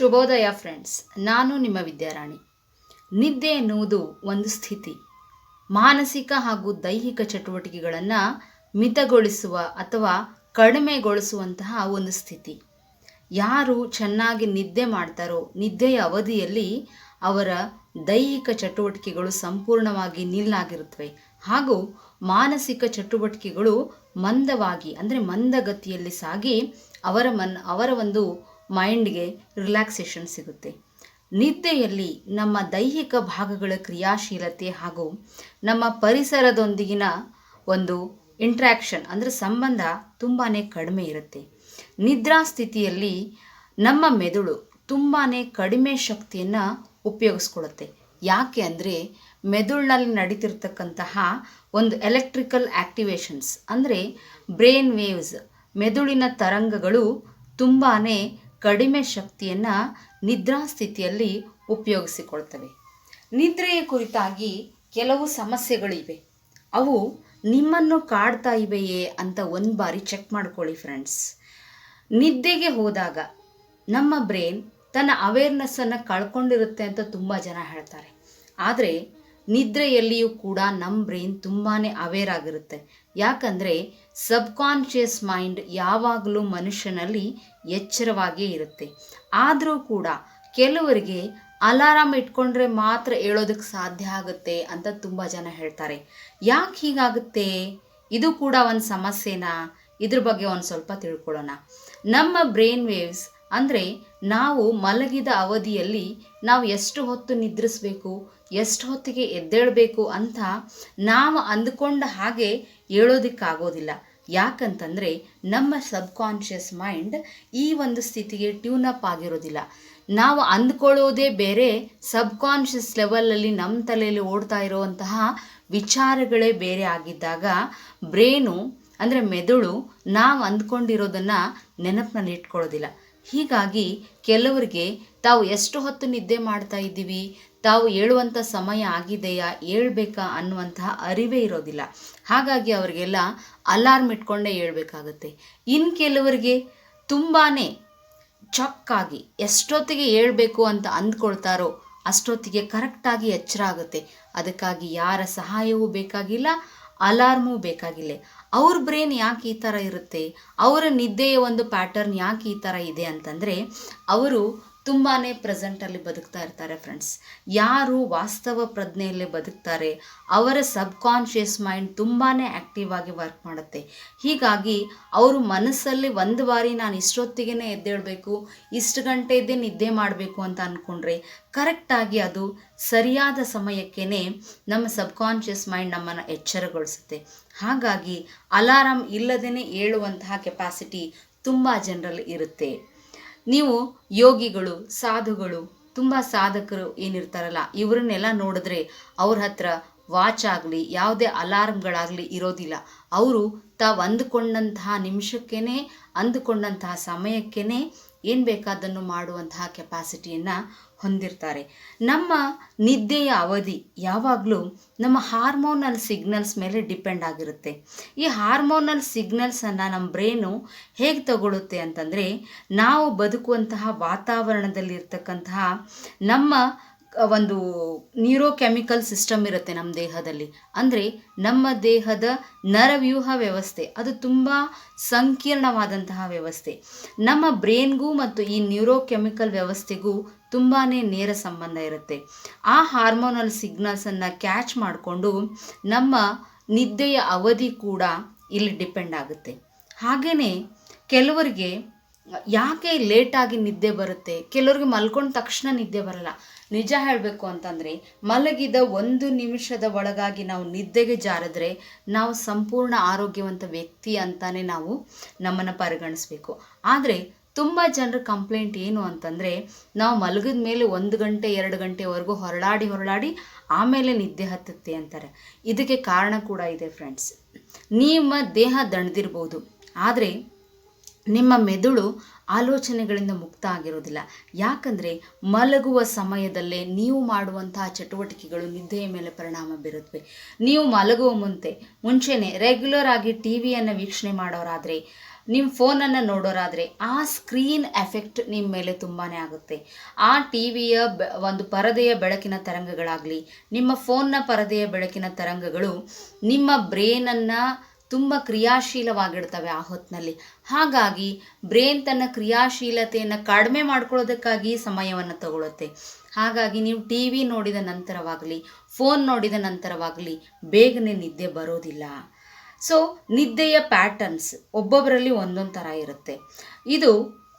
ಶುಭೋದಯ ಫ್ರೆಂಡ್ಸ್, ನಾನು ನಿಮ್ಮ ವಿದ್ಯಾರಾಣಿ. ನಿದ್ದೆ ಎನ್ನುವುದು ಒಂದು ಸ್ಥಿತಿ. ಮಾನಸಿಕ ಹಾಗೂ ದೈಹಿಕ ಚಟುವಟಿಕೆಗಳನ್ನು ಮಿತಗೊಳಿಸುವ ಅಥವಾ ಕಡಿಮೆಗೊಳಿಸುವಂತಹ ಒಂದು ಸ್ಥಿತಿ. ಯಾರು ಚೆನ್ನಾಗಿ ನಿದ್ದೆ ಮಾಡ್ತಾರೋ ನಿದ್ದೆಯ ಅವಧಿಯಲ್ಲಿ ಅವರ ದೈಹಿಕ ಚಟುವಟಿಕೆಗಳು ಸಂಪೂರ್ಣವಾಗಿ ನಿಲ್ಲಾಗಿರುತ್ತವೆ. ಹಾಗೂ ಮಾನಸಿಕ ಚಟುವಟಿಕೆಗಳು ಮಂದವಾಗಿ, ಅಂದರೆ ಮಂದಗತಿಯಲ್ಲಿ ಸಾಗಿ ಅವರ ಮನ್, ಅವರ ಒಂದು ಮೈಂಡ್ಗೆ ರಿಲ್ಯಾಕ್ಸೇಷನ್ ಸಿಗುತ್ತೆ. ನಿದ್ದೆಯಲ್ಲಿ ನಮ್ಮ ದೈಹಿಕ ಭಾಗಗಳ ಕ್ರಿಯಾಶೀಲತೆ ಹಾಗೂ ನಮ್ಮ ಪರಿಸರದೊಂದಿಗಿನ ಒಂದು ಇಂಟ್ರ್ಯಾಕ್ಷನ್ ಅಂದರೆ ಸಂಬಂಧ ತುಂಬಾ ಕಡಿಮೆ ಇರುತ್ತೆ. ನಿದ್ರಾ ಸ್ಥಿತಿಯಲ್ಲಿ ನಮ್ಮ ಮೆದುಳು ತುಂಬಾ ಕಡಿಮೆ ಶಕ್ತಿಯನ್ನು ಉಪಯೋಗಿಸ್ಕೊಳುತ್ತೆ. ಯಾಕೆ ಅಂದರೆ ಮೆದುಳಿನಲ್ಲಿ ನಡೀತಿರ್ತಕ್ಕಂತಹ ಒಂದು ಎಲೆಕ್ಟ್ರಿಕಲ್ ಆ್ಯಕ್ಟಿವೇಶನ್ಸ್ ಅಂದರೆ ಬ್ರೈನ್ ವೇವ್ಸ್ ಮೆದುಳಿನ ತರಂಗಗಳು ತುಂಬಾ ಕಡಿಮೆ ಶಕ್ತಿಯನ್ನು ನಿದ್ರಾ ಸ್ಥಿತಿಯಲ್ಲಿ ಉಪಯೋಗಿಸಿಕೊಳ್ತವೆ. ನಿದ್ರೆಯ ಕುರಿತಾಗಿ ಕೆಲವು ಸಮಸ್ಯೆಗಳಿವೆ. ಅವು ನಿಮ್ಮನ್ನು ಕಾಡ್ತಾ ಇವೆಯೇ ಅಂತ ಒಂದು ಬಾರಿ ಚೆಕ್ ಮಾಡ್ಕೊಳ್ಳಿ ಫ್ರೆಂಡ್ಸ್ ನಿದ್ದೆಗೆ ಹೋದಾಗ ನಮ್ಮ ಬ್ರೈನ್ ತನ್ನ ಅವೇರ್ನೆಸ್ಸನ್ನು ಕಳ್ಕೊಂಡಿರುತ್ತೆ ಅಂತ ತುಂಬ ಜನ ಹೇಳ್ತಾರೆ. ಆದರೆ ನಿದ್ರೆಯಲ್ಲಿಯೂ ಕೂಡ ನಮ್ಮ ಬ್ರೈನ್ ತುಂಬಾ ಅವೇರ್ ಆಗಿರುತ್ತೆ. ಯಾಕಂದರೆ ಸಬ್ಕಾನ್ಷಿಯಸ್ ಮೈಂಡ್ ಯಾವಾಗಲೂ ಮನುಷ್ಯನಲ್ಲಿ ಎಚ್ಚರವಾಗಿಯೇ ಇರುತ್ತೆ. ಆದರೂ ಕೂಡ ಕೆಲವರಿಗೆ ಅಲಾರಾಮ್ ಇಟ್ಕೊಂಡ್ರೆ ಮಾತ್ರ ಹೇಳೋದಕ್ಕೆ ಸಾಧ್ಯ ಆಗುತ್ತೆ ಅಂತ ತುಂಬ ಜನ ಹೇಳ್ತಾರೆ. ಯಾಕೆ ಹೀಗಾಗುತ್ತೆ? ಇದು ಕೂಡ ಒಂದು ಸಮಸ್ಯೆನಾ? ಇದ್ರ ಬಗ್ಗೆ ಒಂದು ಸ್ವಲ್ಪ ತಿಳ್ಕೊಳ್ಳೋಣ. ನಮ್ಮ ಬ್ರೈನ್ ವೇವ್ಸ್ ಅಂದರೆ ನಾವು ಮಲಗಿದ ಅವಧಿಯಲ್ಲಿ ನಾವು ಎಷ್ಟು ಹೊತ್ತು ನಿದ್ರಿಸಬೇಕು, ಎಷ್ಟು ಹೊತ್ತಿಗೆ ಎದ್ದೇಳಬೇಕು ಅಂತ ನಾವು ಅಂದುಕೊಂಡ ಹಾಗೆ ಹೇಳೋದಕ್ಕಾಗೋದಿಲ್ಲ. ಯಾಕಂತಂದರೆ ನಮ್ಮ ಸಬ್ಕಾನ್ಷಿಯಸ್ ಮೈಂಡ್ ಈ ಒಂದು ಸ್ಥಿತಿಗೆ ಟ್ಯೂನ್ ಅಪ್ ಆಗಿರೋದಿಲ್ಲ. ನಾವು ಅಂದ್ಕೊಳ್ಳೋದೇ ಬೇರೆ, ಸಬ್ಕಾನ್ಷಿಯಸ್ ಲೆವೆಲಲ್ಲಿ ನಮ್ಮ ತಲೆಯಲ್ಲಿ ಓಡ್ತಾ ಇರುವಂತಹ ವಿಚಾರಗಳೇ ಬೇರೆ ಆಗಿದ್ದಾಗ ಬ್ರೇನು ಅಂದರೆ ಮೆದುಳು ನಾವು ಅಂದ್ಕೊಂಡಿರೋದನ್ನು ನೆನಪಿನಲ್ಲಿ ಇಟ್ಕೊಳ್ಳೋದಿಲ್ಲ. ಹೀಗಾಗಿ ಕೆಲವರಿಗೆ ತಾವು ಎಷ್ಟು ಹೊತ್ತು ನಿದ್ದೆ ಮಾಡ್ತಾ ಇದ್ದೀವಿ ತಾವು ಹೇಳುವಂಥ ಸಮಯ ಆಗಿದೆಯಾ ಹೇಳ್ಬೇಕಾ ಅನ್ನುವಂತಹ ಅರಿವೇ ಇರೋದಿಲ್ಲ. ಹಾಗಾಗಿ ಅವರಿಗೆಲ್ಲ ಅಲಾರ್ಮ್ ಇಟ್ಕೊಂಡೇ ಹೇಳ್ಬೇಕಾಗತ್ತೆ. ಇನ್ನು ಕೆಲವರಿಗೆ ತುಂಬಾ ಚೊಕ್ಕಾಗಿ ಎಷ್ಟೊತ್ತಿಗೆ ಹೇಳ್ಬೇಕು ಅಂತ ಅಂದ್ಕೊಳ್ತಾರೋ ಅಷ್ಟೊತ್ತಿಗೆ ಕರೆಕ್ಟಾಗಿ ಎಚ್ಚರ ಆಗುತ್ತೆ. ಅದಕ್ಕಾಗಿ ಯಾರ ಸಹಾಯವೂ ಬೇಕಾಗಿಲ್ಲ, ಅಲಾರ್ಮೂ ಬೇಕಾಗಿಲ್ಲ. ಅವ್ರ ಬ್ರೇನ್ ಯಾಕೆ ಈ ಥರ ಇರುತ್ತೆ? ಅವರ ನಿದ್ದೆಯ ಒಂದು ಪ್ಯಾಟರ್ನ್ ಯಾಕೆ ಈ ಥರ ಇದೆ ಅಂತಂದರೆ, ಅವರು ತುಂಬಾ ಪ್ರೆಸೆಂಟಲ್ಲಿ ಬದುಕ್ತಾ ಇರ್ತಾರೆ ಫ್ರೆಂಡ್ಸ್ ಯಾರು ವಾಸ್ತವ ಪ್ರಜ್ಞೆಯಲ್ಲಿ ಬದುಕ್ತಾರೆ, ಅವರ ಸಬ್ ಕಾನ್ಷಿಯಸ್ ಮೈಂಡ್ ತುಂಬಾ ಆ್ಯಕ್ಟಿವ್ ಆಗಿ ವರ್ಕ್ ಮಾಡುತ್ತೆ. ಹೀಗಾಗಿ ಅವರು ಮನಸ್ಸಲ್ಲಿ ಒಂದು ಬಾರಿ ನಾನು ಇಷ್ಟೊತ್ತಿಗೆ ಎದ್ದೇಳಬೇಕು, ಇಷ್ಟು ಗಂಟೆ ಇದ್ದೇ ನಿದ್ದೆ ಮಾಡಬೇಕು ಅಂತ ಅಂದ್ಕೊಂಡ್ರೆ ಕರೆಕ್ಟಾಗಿ ಅದು ಸರಿಯಾದ ಸಮಯಕ್ಕೇ ನಮ್ಮ ಸಬ್ ಕಾನ್ಷಿಯಸ್ ಮೈಂಡ್ ನಮ್ಮನ್ನು ಎಚ್ಚರಗೊಳಿಸುತ್ತೆ. ಹಾಗಾಗಿ ಅಲಾರಾಮ್ ಇಲ್ಲದೇ ಏಳುವಂತಹ ಕೆಪಾಸಿಟಿ ತುಂಬ ಜನರಲ್ಲಿ ಇರುತ್ತೆ. ನೀವು ಯೋಗಿಗಳು, ಸಾಧುಗಳು, ತುಂಬ ಸಾಧಕರು ಏನಿರ್ತಾರಲ್ಲ, ಇವರನ್ನೆಲ್ಲ ನೋಡಿದ್ರೆ ಅವ್ರ ಹತ್ರ ವಾಚ್ ಆಗಲಿ, ಯಾವುದೇ ಅಲಾರ್ಮ್ಗಳಾಗಲಿ ಇರೋದಿಲ್ಲ. ಅವರು ತಾವು ಅಂದುಕೊಂಡಂತಹ ನಿಮಿಷಕ್ಕೇ ಅಂದುಕೊಂಡಂತಹ ಸಮಯಕ್ಕೇ ಏನು ಬೇಕಾದನ್ನು ಮಾಡುವಂತಹ ಕೆಪಾಸಿಟಿಯನ್ನು ಹೊಂದಿರ್ತಾರೆ. ನಮ್ಮ ನಿದ್ದೆಯ ಅವಧಿ ಯಾವಾಗಲೂ ನಮ್ಮ ಹಾರ್ಮೋನಲ್ ಸಿಗ್ನಲ್ಸ್ ಮೇಲೆ ಡಿಪೆಂಡ್ ಆಗಿರುತ್ತೆ. ಈ ಹಾರ್ಮೋನಲ್ ಸಿಗ್ನಲ್ಸನ್ನು ನಮ್ಮ ಬ್ರೈನು ಹೇಗೆ ತಗೊಳ್ಳುತ್ತೆ ಅಂತಂದರೆ, ನಾವು ಬದುಕುವಂತಹ ವಾತಾವರಣದಲ್ಲಿರ್ತಕ್ಕಂತಹ ನಮ್ಮ ಒಂದು ನ್ಯೂರೋಕೆಮಿಕಲ್ ಸಿಸ್ಟಮ್ ಇರುತ್ತೆ ನಮ್ಮ ದೇಹದಲ್ಲಿ. ಅಂದರೆ ನಮ್ಮ ದೇಹದ ನರವ್ಯೂಹ ವ್ಯವಸ್ಥೆ, ಅದು ತುಂಬ ಸಂಕೀರ್ಣವಾದಂತಹ ವ್ಯವಸ್ಥೆ. ನಮ್ಮ ಬ್ರೈನ್ಗೂ ಮತ್ತು ಈ ನ್ಯೂರೋಕೆಮಿಕಲ್ ವ್ಯವಸ್ಥೆಗೂ ತುಂಬಾ ನೇರ ಸಂಬಂಧ ಇರುತ್ತೆ. ಆ ಹಾರ್ಮೋನಲ್ ಸಿಗ್ನಲ್ಸನ್ನು ಕ್ಯಾಚ್ ಮಾಡಿಕೊಂಡು ನಮ್ಮ ನಿದ್ದೆಯ ಅವಧಿ ಕೂಡ ಇಲ್ಲಿ ಡಿಪೆಂಡ್ ಆಗುತ್ತೆ. ಹಾಗೆಯೇ ಕೆಲವರಿಗೆ ಯಾಕೆ ಲೇಟಾಗಿ ನಿದ್ದೆ ಬರುತ್ತೆ? ಕೆಲವ್ರಿಗೆ ಮಲ್ಕೊಂಡ ತಕ್ಷಣ ನಿದ್ದೆ ಬರಲ್ಲ. ನಿಜ ಹೇಳಬೇಕು ಅಂತಂದರೆ ಮಲಗಿದ ಒಂದು ನಿಮಿಷದ ಒಳಗಾಗಿ ನಾವು ನಿದ್ದೆಗೆ ಜಾರಿದ್ರೆ ನಾವು ಸಂಪೂರ್ಣ ಆರೋಗ್ಯವಂತ ವ್ಯಕ್ತಿ ಅಂತಾನೆ ನಾವು ನಮ್ಮನ್ನು ಪರಿಗಣಿಸ್ಬೇಕು. ಆದರೆ ತುಂಬ ಜನರ ಕಂಪ್ಲೇಂಟ್ ಏನು ಅಂತಂದರೆ, ನಾವು ಮಲಗಿದ ಮೇಲೆ ಒಂದು ಗಂಟೆ, ಎರಡು ಗಂಟೆವರೆಗೂ ಹೊರಳಾಡಿ ಹೊರಳಾಡಿ ಆಮೇಲೆ ನಿದ್ದೆ ಹತ್ತುತ್ತೆ ಅಂತಾರೆ. ಇದಕ್ಕೆ ಕಾರಣ ಕೂಡ ಇದೆ ಫ್ರೆಂಡ್ಸ್ ನಿಮ್ಮ ದೇಹ ದಣದಿರ್ಬೋದು, ಆದರೆ ನಿಮ್ಮ ಮೆದುಳು ಆಲೋಚನೆಗಳಿಂದ ಮುಕ್ತ ಆಗಿರೋದಿಲ್ಲ. ಯಾಕಂದರೆ ಮಲಗುವ ಸಮಯದಲ್ಲೇ ನೀವು ಮಾಡುವಂತಹ ಚಟುವಟಿಕೆಗಳು ನಿದ್ದೆಯ ಮೇಲೆ ಪರಿಣಾಮ ಬೀರುತ್ತವೆ ನೀವು ಮಲಗುವ ಮುಂತೆ ಮುಂಚೆನೆ ರೆಗ್ಯುಲರ್ ಆಗಿ ಟಿ ವಿಯನ್ನು ವೀಕ್ಷಣೆ ಮಾಡೋರಾದರೆ ನಿಮ್ಮ ಫೋನನ್ನು ನೋಡೋರಾದರೆ ಆ ಸ್ಕ್ರೀನ್ ಎಫೆಕ್ಟ್ ನಿಮ್ಮ ಮೇಲೆ ತುಂಬಾ ಆಗುತ್ತೆ. ಆ ಟಿ ವಿಯ ಒಂದು ಪರದೆಯ ಬೆಳಕಿನ ತರಂಗಗಳಾಗಲಿ, ನಿಮ್ಮ ಫೋನ್ನ ಪರದೆಯ ಬೆಳಕಿನ ತರಂಗಗಳು ನಿಮ್ಮ ಬ್ರೇನನ್ನು ತುಂಬ ಕ್ರಿಯಾಶೀಲವಾಗಿಡ್ತವೆ ಆ ಹೊತ್ತಿನಲ್ಲಿ ಹಾಗಾಗಿ ಬ್ರೇನ್ ತನ್ನ ಕ್ರಿಯಾಶೀಲತೆಯನ್ನು ಕಡಿಮೆ ಮಾಡ್ಕೊಳ್ಳೋದಕ್ಕಾಗಿ ಸಮಯವನ್ನು ತಗೊಳುತ್ತೆ. ಹಾಗಾಗಿ ನೀವು ಟಿ ವಿ ನೋಡಿದ ನಂತರವಾಗಲಿ, ಫೋನ್ ನೋಡಿದ ನಂತರವಾಗಲಿ ಬೇಗನೆ ನಿದ್ದೆ ಬರೋದಿಲ್ಲ. ಸೊ ನಿದ್ದೆಯ ಪ್ಯಾಟರ್ನ್ಸ್ ಒಬ್ಬೊಬ್ಬರಲ್ಲಿ ಒಂದೊಂದು ಥರ ಇರುತ್ತೆ. ಇದು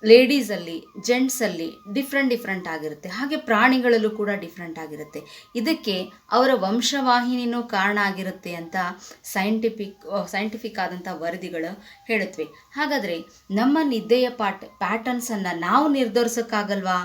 ಲೇಡೀಸಲ್ಲಿ ಜೆಂಟ್ಸಲ್ಲಿ ಡಿಫ್ರೆಂಟ್ ಡಿಫ್ರೆಂಟ್ ಆಗಿರುತ್ತೆ. ಹಾಗೆ ಪ್ರಾಣಿಗಳಲ್ಲೂ ಕೂಡ ಡಿಫ್ರೆಂಟ್ ಆಗಿರುತ್ತೆ. ಇದಕ್ಕೆ ಅವರ ವಂಶವಾಹಿನಿನೂ ಕಾರಣ ಆಗಿರುತ್ತೆ ಅಂತ ಸೈಂಟಿಫಿಕ್ ಸೈಂಟಿಫಿಕ್ ಆದಂಥ ವರದಿಗಳು ಹೇಳುತ್ತವೆ ಹಾಗಾದರೆ ನಮ್ಮ ನಿದ್ದೆಯ ಪಾಟ್ ಪ್ಯಾಟರ್ನ್ಸನ್ನು ನಾವು ನಿರ್ಧರಿಸೋಕ್ಕಾಗಲ್ವಾ?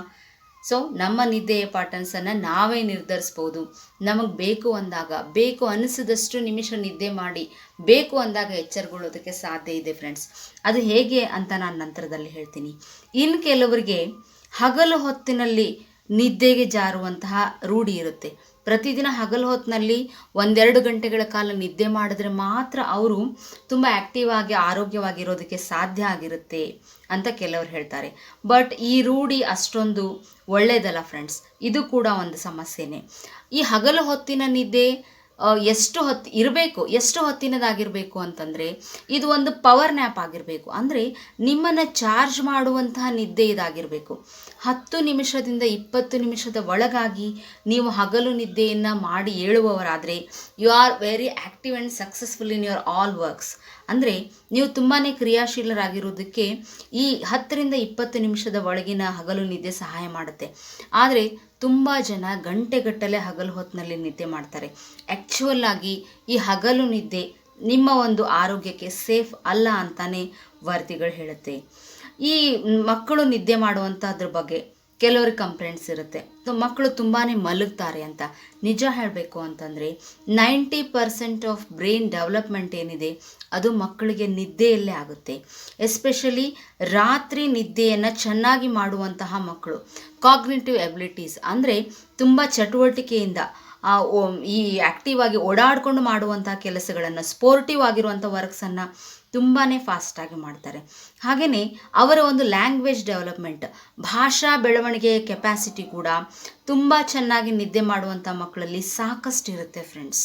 ಸೊ ನಮ್ಮ ನಿದ್ದೆಯ ಪ್ಯಾಟರ್ನ್ಸನ್ನು ನಾವೇ ನಿರ್ಧರಿಸ್ಬೋದು. ನಮಗೆ ಬೇಕು ಅಂದಾಗ, ಬೇಕು ಅನಿಸಿದಷ್ಟು ನಿಮಿಷ ನಿದ್ದೆ ಮಾಡಿ, ಬೇಕು ಅಂದಾಗ ಎಚ್ಚರಗೊಳ್ಳೋದಕ್ಕೆ ಸಾಧ್ಯ ಇದೆ ಫ್ರೆಂಡ್ಸ್ ಅದು ಹೇಗೆ ಅಂತ ನಾನು ನಂತರದಲ್ಲಿ ಹೇಳ್ತೀನಿ. ಇನ್ನು ಕೆಲವರಿಗೆ ಹಗಲು ಹೊತ್ತಿನಲ್ಲಿ ನಿದ್ದೆಗೆ ಜಾರುವಂತಹ ರೂಢಿ ಇರುತ್ತೆ. ಪ್ರತಿದಿನ ಹಗಲು ಹೊತ್ತಿನಲ್ಲಿ ಒಂದೆರಡು ಗಂಟೆಗಳ ಕಾಲ ನಿದ್ದೆ ಮಾಡಿದ್ರೆ ಮಾತ್ರ ಅವರು ತುಂಬ ಆ್ಯಕ್ಟಿವ್ ಆಗಿ ಆರೋಗ್ಯವಾಗಿರೋದಕ್ಕೆ ಸಾಧ್ಯ ಆಗಿರುತ್ತೆ ಅಂತ ಕೆಲವರು ಹೇಳ್ತಾರೆ. ಬಟ್ ಈ ರೂಢಿ ಅಷ್ಟೊಂದು ಒಳ್ಳೆಯದಲ್ಲ ಫ್ರೆಂಡ್ಸ್ ಇದು ಕೂಡ ಒಂದು ಸಮಸ್ಯೆನೇ. ಈ ಹಗಲು ಹೊತ್ತಿನ ನಿದ್ದೆ ಎಷ್ಟು ಹೊತ್ತು ಇರಬೇಕು, ಎಷ್ಟು ಹೊತ್ತಿನದಾಗಿರಬೇಕು ಅಂತಂದರೆ ಇದು ಒಂದು ಪವರ್ ನ್ಯಾಪ್ ಆಗಿರಬೇಕು. ಅಂದರೆ ನಿಮ್ಮನ್ನು ಚಾರ್ಜ್ ಮಾಡುವಂತಹ ನಿದ್ದೆ ಇದಾಗಿರಬೇಕು. ಹತ್ತು ನಿಮಿಷದಿಂದ ಇಪ್ಪತ್ತು ನಿಮಿಷದ ಒಳಗಾಗಿ ನೀವು ಹಗಲು ನಿದ್ದೆಯನ್ನು ಮಾಡಿ ಏಳುವವರಾದರೆ you are very active and successful in your all works ಅಂದರೆ ನೀವು ತುಂಬಾ ಕ್ರಿಯಾಶೀಲರಾಗಿರೋದಕ್ಕೆ ಈ ಹತ್ತರಿಂದ ಇಪ್ಪತ್ತು ನಿಮಿಷದ ಒಳಗಿನ ಹಗಲು ನಿದ್ದೆ ಸಹಾಯ ಮಾಡುತ್ತೆ. ಆದರೆ ತುಂಬ ಜನ ಗಂಟೆಗಟ್ಟಲೆ ಹಗಲು ಹೊತ್ತಿನಲ್ಲಿ ನಿದ್ದೆ ಮಾಡ್ತಾರೆ. ಆ್ಯಕ್ಚುವಲ್ ಆಗಿ ಈ ಹಗಲು ನಿದ್ದೆ ನಿಮ್ಮ ಒಂದು ಆರೋಗ್ಯಕ್ಕೆ ಸೇಫ್ ಅಲ್ಲ ಅಂತಾನೆ ವರದಿಗಳು ಹೇಳುತ್ತೆ. ಈ ಮಕ್ಕಳು ನಿದ್ದೆ ಮಾಡುವಂಥದ್ರ ಬಗ್ಗೆ ಕೆಲವ್ರಿಗೆ ಕಂಪ್ಲೇಂಟ್ಸ್ ಇರುತ್ತೆ. ಸೊ ಮಕ್ಕಳು ತುಂಬಾ ಮಲಗ್ತಾರೆ ಅಂತ ನಿಜ ಹೇಳಬೇಕು ಅಂತಂದರೆ ninety percent of brain development ಏನಿದೆ ಅದು ಮಕ್ಕಳಿಗೆ ನಿದ್ದೆಯಲ್ಲೇ ಆಗುತ್ತೆ. ಎಸ್ಪೆಷಲಿ ರಾತ್ರಿ ನಿದ್ದೆಯನ್ನು ಚೆನ್ನಾಗಿ ಮಾಡುವಂತಹ ಮಕ್ಕಳು. ಕಾಗ್ನಿಟಿವ್ ಎಬಿಲಿಟೀಸ್ ಅಂದರೆ ತುಂಬ ಚಟುವಟಿಕೆಯಿಂದ ಈ ಆ್ಯಕ್ಟಿವ್ ಆಗಿ ಓಡಾಡ್ಕೊಂಡು ಮಾಡುವಂಥ ಕೆಲಸಗಳನ್ನು ಸ್ಪೋರ್ಟಿವ್ ಆಗಿರುವಂಥ ವರ್ಕ್ಸನ್ನು ತುಂಬಾ ಫಾಸ್ಟಾಗಿ ಮಾಡ್ತಾರೆ. ಹಾಗೆಯೇ ಅವರ ಒಂದು ಲ್ಯಾಂಗ್ವೇಜ್ ಡೆವಲಪ್ಮೆಂಟ್ ಭಾಷಾ ಬೆಳವಣಿಗೆಯ ಕೆಪ್ಯಾಸಿಟಿ ಕೂಡ ತುಂಬ ಚೆನ್ನಾಗಿ ನಿದ್ದೆ ಮಾಡುವಂಥ ಮಕ್ಕಳಲ್ಲಿ ಸಾಕಷ್ಟು ಇರುತ್ತೆ ಫ್ರೆಂಡ್ಸ್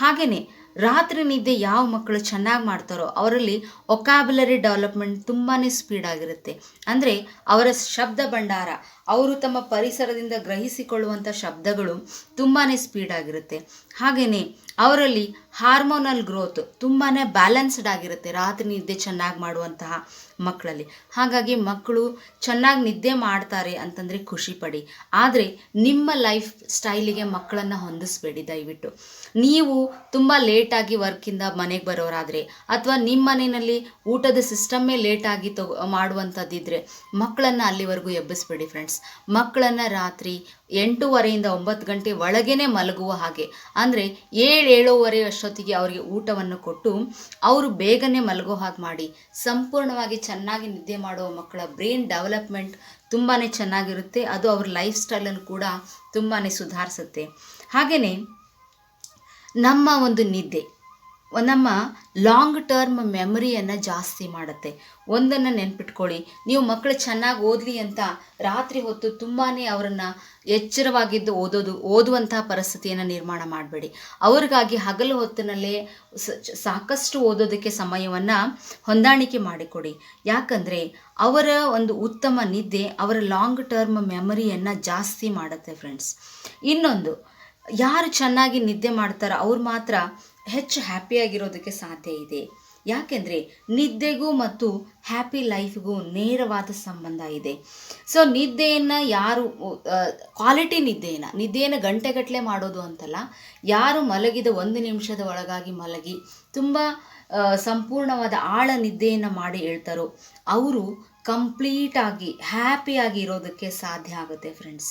ಹಾಗೆಯೇ ರಾತ್ರಿ ನಿದ್ದೆ ಯಾವ ಮಕ್ಕಳು ಚೆನ್ನಾಗಿ ಮಾಡ್ತಾರೋ ಅವರಲ್ಲಿ ಒಕ್ಯಾಬುಲರಿ ಡೆವಲಪ್ಮೆಂಟ್ ತುಂಬಾ ಸ್ಪೀಡ್ ಆಗಿರುತ್ತೆ. ಅಂದರೆ ಅವರ ಶಬ್ದ ಭಂಡಾರ ಅವರು ತಮ್ಮ ಪರಿಸರದಿಂದ ಗ್ರಹಿಸಿಕೊಳ್ಳುವಂಥ ಶಬ್ದಗಳು ತುಂಬಾ ಸ್ಪೀಡ್ ಆಗಿರುತ್ತೆ. ಹಾಗೆಯೇ ಅವರಲ್ಲಿ ಹಾರ್ಮೋನಲ್ ಗ್ರೋತ್ ತುಂಬಾ ಬ್ಯಾಲೆನ್ಸ್ಡ್ ಆಗಿರುತ್ತೆ ರಾತ್ರಿ ನಿದ್ದೆ ಚೆನ್ನಾಗಿ ಮಾಡುವಂತಹ ಮಕ್ಕಳಲ್ಲಿ. ಹಾಗಾಗಿ ಮಕ್ಕಳು ಚೆನ್ನಾಗಿ ನಿದ್ದೆ ಮಾಡ್ತಾರೆ ಅಂತಂದರೆ ಖುಷಿ ಪಡಿ. ಆದರೆ ನಿಮ್ಮ ಲೈಫ್ ಸ್ಟೈಲಿಗೆ ಮಕ್ಕಳನ್ನು ಹೊಂದಿಸ್ಬೇಡಿ ದಯವಿಟ್ಟು. ನೀವು ತುಂಬ ಲೇಟಾಗಿ ವರ್ಕಿಂದ ಮನೆಗೆ ಬರೋರಾದರೆ ಅಥವಾ ನಿಮ್ಮ ಮನೆಯಲ್ಲಿ ಊಟದ ಸಿಸ್ಟಮ್ಮೇ ಲೇಟಾಗಿ ತಗೋ ಮಾಡುವಂಥದ್ದಿದ್ರೆ ಮಕ್ಕಳನ್ನು ಅಲ್ಲಿವರೆಗೂ ಎಬ್ಬಿಸ್ಬೇಡಿ ಫ್ರೆಂಡ್ಸ್ ಮಕ್ಕಳನ್ನು ರಾತ್ರಿ ಎಂಟೂವರೆಯಿಂದ ಒಂಬತ್ತು ಗಂಟೆ ಒಳಗೇನೆ ಮಲಗುವ ಹಾಗೆ. ಅಂದರೆ ಏಳು ಏಳೂವರೆ ಅಷ್ಟೊತ್ತಿಗೆ ಅವರಿಗೆ ಊಟವನ್ನು ಕೊಟ್ಟು ಅವರು ಬೇಗನೆ ಮಲಗೋ ಹಾಗೆ ಮಾಡಿ. ಸಂಪೂರ್ಣವಾಗಿ ಚೆನ್ನಾಗಿ ನಿದ್ದೆ ಮಾಡುವ ಮಕ್ಕಳ ಬ್ರೈನ್ ಡೆವಲಪ್ಮೆಂಟ್ ತುಂಬಾ ಚೆನ್ನಾಗಿರುತ್ತೆ. ಅದು ಅವ್ರ ಲೈಫ್ ಸ್ಟೈಲನ್ನು ಕೂಡ ತುಂಬಾ ಸುಧಾರಿಸುತ್ತೆ. ಹಾಗೆಯೇ ನಮ್ಮ ಒಂದು ನಿದ್ದೆ. ನಮ್ಮ ಲಾಂಗ್ ಟರ್ಮ್ ಮೆಮರಿಯನ್ನು ಜಾಸ್ತಿ ಮಾಡುತ್ತೆ. ಒಂದನ್ನು ನೆನ್ಪಿಟ್ಕೊಳ್ಳಿ. ನೀವು ಮಕ್ಕಳು ಚೆನ್ನಾಗಿ ಓದಲಿ ಅಂತ ರಾತ್ರಿ ಹೊತ್ತು ತುಂಬಾ ಅವರನ್ನು ಎಚ್ಚರವಾಗಿದ್ದು ಓದೋದು, ಓದುವಂಥ ಪರಿಸ್ಥಿತಿಯನ್ನು ನಿರ್ಮಾಣ ಮಾಡಬೇಡಿ. ಅವ್ರಿಗಾಗಿ ಹಗಲು ಹೊತ್ತಿನಲ್ಲೇ ಸಾಕಷ್ಟು ಓದೋದಕ್ಕೆ ಸಮಯವನ್ನು ಹೊಂದಾಣಿಕೆ ಮಾಡಿಕೊಡಿ. ಯಾಕಂದರೆ ಅವರ ಒಂದು ಉತ್ತಮ ನಿದ್ದೆ ಅವರ ಲಾಂಗ್ ಟರ್ಮ್ ಮೆಮರಿಯನ್ನು ಜಾಸ್ತಿ ಮಾಡುತ್ತೆ ಫ್ರೆಂಡ್ಸ್ ಇನ್ನೊಂದು, ಯಾರು ಚೆನ್ನಾಗಿ ನಿದ್ದೆ ಮಾಡ್ತಾರೋ ಅವ್ರು ಮಾತ್ರ ಹೆಚ್ಚು ಹ್ಯಾಪಿಯಾಗಿರೋದಕ್ಕೆ ಸಾಧ್ಯ ಇದೆ. ಯಾಕೆಂದರೆ ನಿದ್ದೆಗೂ ಮತ್ತು ಹ್ಯಾಪಿ ಲೈಫ್ಗೂ ನೇರವಾದ ಸಂಬಂಧ ಇದೆ. ಸೊ ನಿದ್ದೆಯನ್ನು ಯಾರು ಕ್ವಾಲಿಟಿ ನಿದ್ದೆಯನ್ನು ನಿದ್ದೆಯನ್ನು ಗಂಟೆಗಟ್ಟಲೆ ಮಾಡೋದು ಅಂತಲ್ಲ, ಯಾರು ಮಲಗಿದ ಒಂದು ನಿಮಿಷದ ಒಳಗಾಗಿ ಮಲಗಿ ತುಂಬ ಸಂಪೂರ್ಣವಾದ ಆಳ ನಿದ್ದೆಯನ್ನು ಮಾಡಿ ಹೇಳ್ತಾರೋ, ಅವರು ಕಂಪ್ಲೀಟಾಗಿ, ಹ್ಯಾಪಿಯಾಗಿ ಇರೋದಕ್ಕೆ ಸಾಧ್ಯ ಆಗುತ್ತೆ ಫ್ರೆಂಡ್ಸ್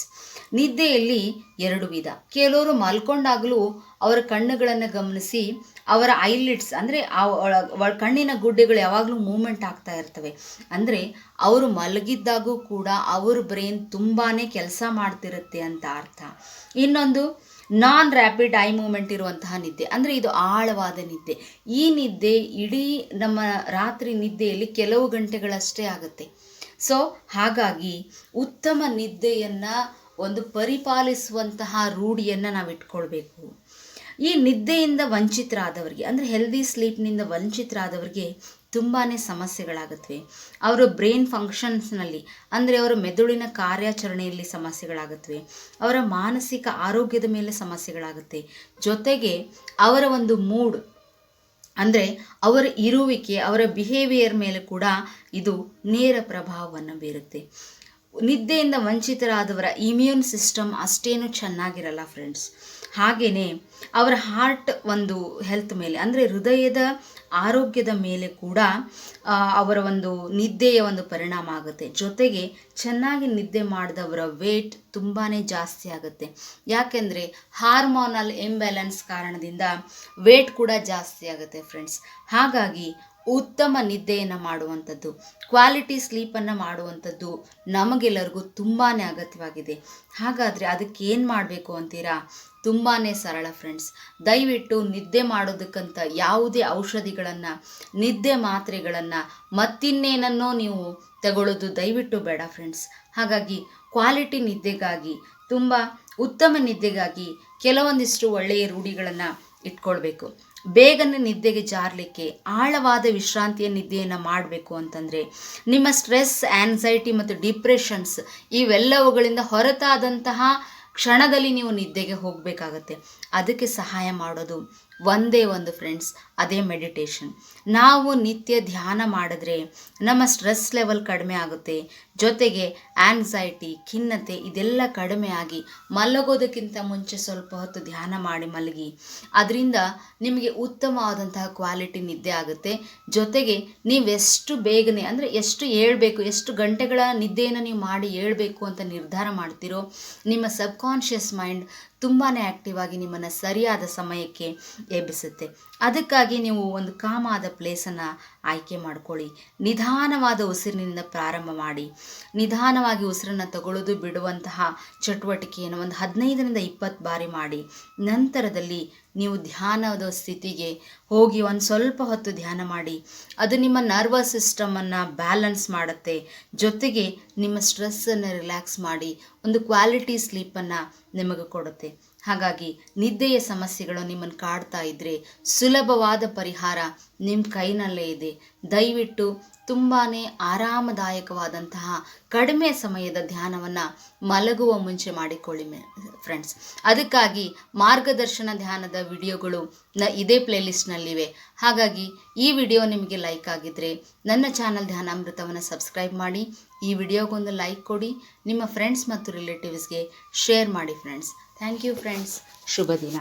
ನಿದ್ದೆಯಲ್ಲಿ ಎರಡು ವಿಧ. ಕೆಲವರು ಮಲ್ಕೊಂಡಾಗಲೂ ಅವರ ಕಣ್ಣುಗಳನ್ನು ಗಮನಿಸಿ ಅವರ ಐಲಿಡ್ಸ್ ಅಂದರೆ ಕಣ್ಣಿನ ಗುಡ್ಡೆಗಳು ಯಾವಾಗಲೂ ಮೂಮೆಂಟ್ ಆಗ್ತಾ ಇರ್ತವೆ. ಅಂದರೆ ಅವರು ಮಲಗಿದ್ದಾಗೂ ಕೂಡ ಅವ್ರ ಬ್ರೈನ್ ತುಂಬಾ ಕೆಲಸ ಮಾಡ್ತಿರುತ್ತೆ ಅಂತ ಅರ್ಥ. ಇನ್ನೊಂದು ನಾನ್ ರ್ಯಾಪಿಡ್ ಐ ಮೂಮೆಂಟ್ ಇರುವಂತಹ ನಿದ್ದೆ. ಅಂದರೆ ಇದು ಆಳವಾದ ನಿದ್ದೆ. ಈ ನಿದ್ದೆ ಇಡೀ ನಮ್ಮ ರಾತ್ರಿ ನಿದ್ದೆಯಲ್ಲಿ ಕೆಲವು ಗಂಟೆಗಳಷ್ಟೇ ಆಗುತ್ತೆ. ಸೊ ಹಾಗಾಗಿ ಉತ್ತಮ ನಿದ್ದೆಯನ್ನು ಒಂದು ಪರಿಪಾಲಿಸುವಂತಹ ರೂಢಿಯನ್ನು ನಾವು ಇಟ್ಕೊಳ್ಬೇಕು. ಈ ನಿದ್ದೆಯಿಂದ ವಂಚಿತರಾದವರಿಗೆ, ಅಂದರೆ ಹೆಲ್ದಿ ಸ್ಲೀಪ್ನಿಂದ ವಂಚಿತರಾದವರಿಗೆ ತುಂಬಾ ಸಮಸ್ಯೆಗಳಾಗುತ್ತವೆ ಅವರ ಬ್ರೈನ್ ಫಂಕ್ಷನ್ಸ್ನಲ್ಲಿ, ಅಂದರೆ ಅವರ ಮೆದುಳಿನ ಕಾರ್ಯಾಚರಣೆಯಲ್ಲಿ ಸಮಸ್ಯೆಗಳಾಗುತ್ತವೆ ಅವರ ಮಾನಸಿಕ ಆರೋಗ್ಯದ ಮೇಲೆ ಸಮಸ್ಯೆಗಳಾಗುತ್ತೆ. ಜೊತೆಗೆ ಅವರ ಒಂದು ಮೂಡ್, ಅಂದರೆ ಅವರ ಇರುವಿಕೆ, ಅವರ ಬಿಹೇವಿಯರ್ ಮೇಲೆ ಕೂಡ ಇದು ನೇರ ಪ್ರಭಾವವನ್ನು ಬೀರುತ್ತೆ. ನಿದ್ದೆಯಿಂದ ವಂಚಿತರಾದವರ ಇಮ್ಯೂನ್ ಸಿಸ್ಟಮ್ ಅಷ್ಟೇನು ಚೆನ್ನಾಗಿರಲ್ಲ ಫ್ರೆಂಡ್ಸ್ ಹಾಗೆಯೇ ಅವರ ಹಾರ್ಟ್ ಒಂದು ಹೆಲ್ತ್ ಮೇಲೆ, ಅಂದರೆ ಹೃದಯದ ಆರೋಗ್ಯದ ಮೇಲೆ ಕೂಡ ಅವರ ಒಂದು ನಿದ್ದೆಯ ಒಂದು ಪರಿಣಾಮ ಆಗುತ್ತೆ. ಜೊತೆಗೆ ಚೆನ್ನಾಗಿ ನಿದ್ದೆ ಮಾಡಿದವರ ವೇಟ್ ತುಂಬಾ ಜಾಸ್ತಿ ಆಗುತ್ತೆ. ಯಾಕೆಂದರೆ ಹಾರ್ಮೋನಲ್ ಇಂಬ್ಯಾಲೆನ್ಸ್ ಕಾರಣದಿಂದ ವೇಟ್ ಕೂಡ ಜಾಸ್ತಿ ಆಗುತ್ತೆ ಫ್ರೆಂಡ್ಸ್ ಹಾಗಾಗಿ ಉತ್ತಮ ನಿದ್ದೆಯನ್ನು ಮಾಡುವಂಥದ್ದು ಕ್ವಾಲಿಟಿ ಸ್ಲೀಪನ್ನು ಮಾಡುವಂಥದ್ದು ನಮಗೆಲ್ಲರಿಗೂ ತುಂಬಾ ಅಗತ್ಯವಾಗಿದೆ. ಹಾಗಾದರೆ ಅದಕ್ಕೆ ಏನು ಮಾಡಬೇಕು ಅಂತೀರಾ? ತುಂಬಾ ಸರಳ ಫ್ರೆಂಡ್ಸ್ ದಯವಿಟ್ಟು ನಿದ್ದೆ ಮಾಡೋದಕ್ಕಂತ ಯಾವುದೇ ಔಷಧಿಗಳನ್ನು, ನಿದ್ದೆ ಮಾತ್ರೆಗಳನ್ನು ಮತ್ತಿನ್ನೇನನ್ನೋ ನೀವು ತಗೊಳ್ಳೋದು ದಯವಿಟ್ಟು ಬೇಡ ಫ್ರೆಂಡ್ಸ್ ಹಾಗಾಗಿ ಕ್ವಾಲಿಟಿ ನಿದ್ದೆಗಾಗಿ, ತುಂಬ ಉತ್ತಮ ನಿದ್ದೆಗಾಗಿ ಕೆಲವೊಂದಿಷ್ಟು ಒಳ್ಳೆಯ ರೂಢಿಗಳನ್ನು ಇಟ್ಕೊಳ್ಬೇಕು. ಬೇಗನೆ ನಿದ್ದೆಗೆ ಜಾರಲಿಕ್ಕೆ ಆಳವಾದ ವಿಶ್ರಾಂತಿಯ ನಿದ್ದೆಯನ್ನು ಮಾಡಬೇಕು ಅಂತಂದರೆ ನಿಮ್ಮ ಸ್ಟ್ರೆಸ್ ಆ್ಯನ್ಸೈಟಿ ಮತ್ತು ಡಿಪ್ರೆಷನ್ಸ್ ಇವೆಲ್ಲವುಗಳಿಂದ ಹೊರತಾದಂತಹ ಕ್ಷಣದಲ್ಲಿ ನೀವು ನಿದ್ದೆಗೆ ಹೋಗಬೇಕಾಗತ್ತೆ. ಅದಕ್ಕೆ ಸಹಾಯ ಮಾಡೋದು. ಒಂದೇ ಒಂದು ಫ್ರೆಂಡ್ಸ್ ಅದೇ ಮೆಡಿಟೇಷನ್ ನಾವು ನಿತ್ಯ ಧ್ಯಾನ ಮಾಡಿದ್ರೆ ನಮ್ಮ ಸ್ಟ್ರೆಸ್ ಲೆವೆಲ್ ಕಡಿಮೆ ಆಗುತ್ತೆ. ಜೊತೆಗೆ ಆ್ಯಂಗ್ಸೈಟಿ ಖಿನ್ನತೆ ಇದೆಲ್ಲ ಕಡಿಮೆ ಆಗಿ ಮಲಗೋದಕ್ಕಿಂತ ಮುಂಚೆ ಸ್ವಲ್ಪ ಹೊತ್ತು ಧ್ಯಾನ ಮಾಡಿ ಮಲಗಿ. ಅದರಿಂದ ನಿಮಗೆ ಉತ್ತಮವಾದಂತಹ ಕ್ವಾಲಿಟಿ ನಿದ್ದೆ ಆಗುತ್ತೆ. ಜೊತೆಗೆ ನೀವೆಷ್ಟು ಬೇಗನೆ, ಅಂದರೆ ಎಷ್ಟು ಏಳಬೇಕು ಎಷ್ಟು ಗಂಟೆಗಳ ನಿದ್ದೆಯನ್ನು ನೀವು ಮಾಡಿ ಏಳಬೇಕು ಅಂತ ನಿರ್ಧಾರ ಮಾಡ್ತೀರೋ ನಿಮ್ಮ ಸಬ್ಕಾನ್ಷಿಯಸ್ ಮೈಂಡ್ ತುಂಬಾ ಆ್ಯಕ್ಟಿವ್ ಆಗಿ ನಿಮ್ಮನ್ನು ಸರಿಯಾದ ಸಮಯಕ್ಕೆ ಎಬ್ಬಿಸುತ್ತೆ. ಅದಕ್ಕಾಗಿ ನೀವು ಒಂದು ಕಾಮಾದ ಪ್ಲೇಸನ್ನು ಆಯ್ಕೆ ಮಾಡ್ಕೊಳ್ಳಿ. ನಿಧಾನವಾದ ಉಸಿರಿನಿಂದ ಪ್ರಾರಂಭ ಮಾಡಿ. ನಿಧಾನವಾಗಿ ಉಸಿರನ್ನು ತಗೊಳ್ಳೋದು ಬಿಡುವಂತಹ ಚಟುವಟಿಕೆಯನ್ನು ಒಂದು ಹದಿನೈದರಿಂದ ಇಪ್ಪತ್ತು ಬಾರಿ ಮಾಡಿ. ನಂತರದಲ್ಲಿ ನೀವು ಧ್ಯಾನದ ಸ್ಥಿತಿಗೆ ಹೋಗಿ ಒಂದು ಸ್ವಲ್ಪ ಹೊತ್ತು ಧ್ಯಾನ ಮಾಡಿ. ಅದು ನಿಮ್ಮ ನರ್ವಸ್ ಸಿಸ್ಟಮನ್ನು ಬ್ಯಾಲೆನ್ಸ್ ಮಾಡುತ್ತೆ. ಜೊತೆಗೆ ನಿಮ್ಮ ಸ್ಟ್ರೆಸ್ಸನ್ನು ರಿಲ್ಯಾಕ್ಸ್ ಮಾಡಿ. ಒಂದು ಕ್ವಾಲಿಟಿ ಸ್ಲೀಪನ್ನು ನಿಮಗೆ ಕೊಡುತ್ತೆ. ಹಾಗಾಗಿ ನಿದ್ದೆಯ ಸಮಸ್ಯೆಗಳು ನಿಮ್ಮನ್ನು ಕಾಡ್ತಾ ಇದ್ದರೆ ಸುಲಭವಾದ ಪರಿಹಾರ ನಿಮ್ಮ ಕೈನಲ್ಲೇ ಇದೆ. ದಯವಿಟ್ಟು ತುಂಬಾ ಆರಾಮದಾಯಕವಾದಂತಹ ಕಡಿಮೆ ಸಮಯದ ಧ್ಯಾನವನ್ನು ಮಲಗುವ ಮುಂಚೆ ಮಾಡಿಕೊಳ್ಳಿ ಫ್ರೆಂಡ್ಸ್ ಅದಕ್ಕಾಗಿ ಮಾರ್ಗದರ್ಶನ ಧ್ಯಾನದ ವಿಡಿಯೋಗಳು ನ, ಇದೇ ಪ್ಲೇಲಿಸ್ಟ್ನಲ್ಲಿವೆ ಹಾಗಾಗಿ ಈ ವಿಡಿಯೋ ನಿಮಗೆ ಲೈಕ್ ಆಗಿದ್ದರೆ ನನ್ನ ಚಾನಲ್ ಧ್ಯಾನಾಮೃತವನ್ನು ಸಬ್ಸ್ಕ್ರೈಬ್ ಮಾಡಿ, ಈ ವಿಡಿಯೋಗೊಂದು ಲೈಕ್ ಕೊಡಿ, ನಿಮ್ಮ ಫ್ರೆಂಡ್ಸ್ ಮತ್ತು ರಿಲೇಟಿವ್ಸ್ಗೆ ಶೇರ್ ಮಾಡಿ ಫ್ರೆಂಡ್ಸ್ ಥ್ಯಾಂಕ್ ಯು ಫ್ರೆಂಡ್ಸ್ ಶುಭ ದಿನ.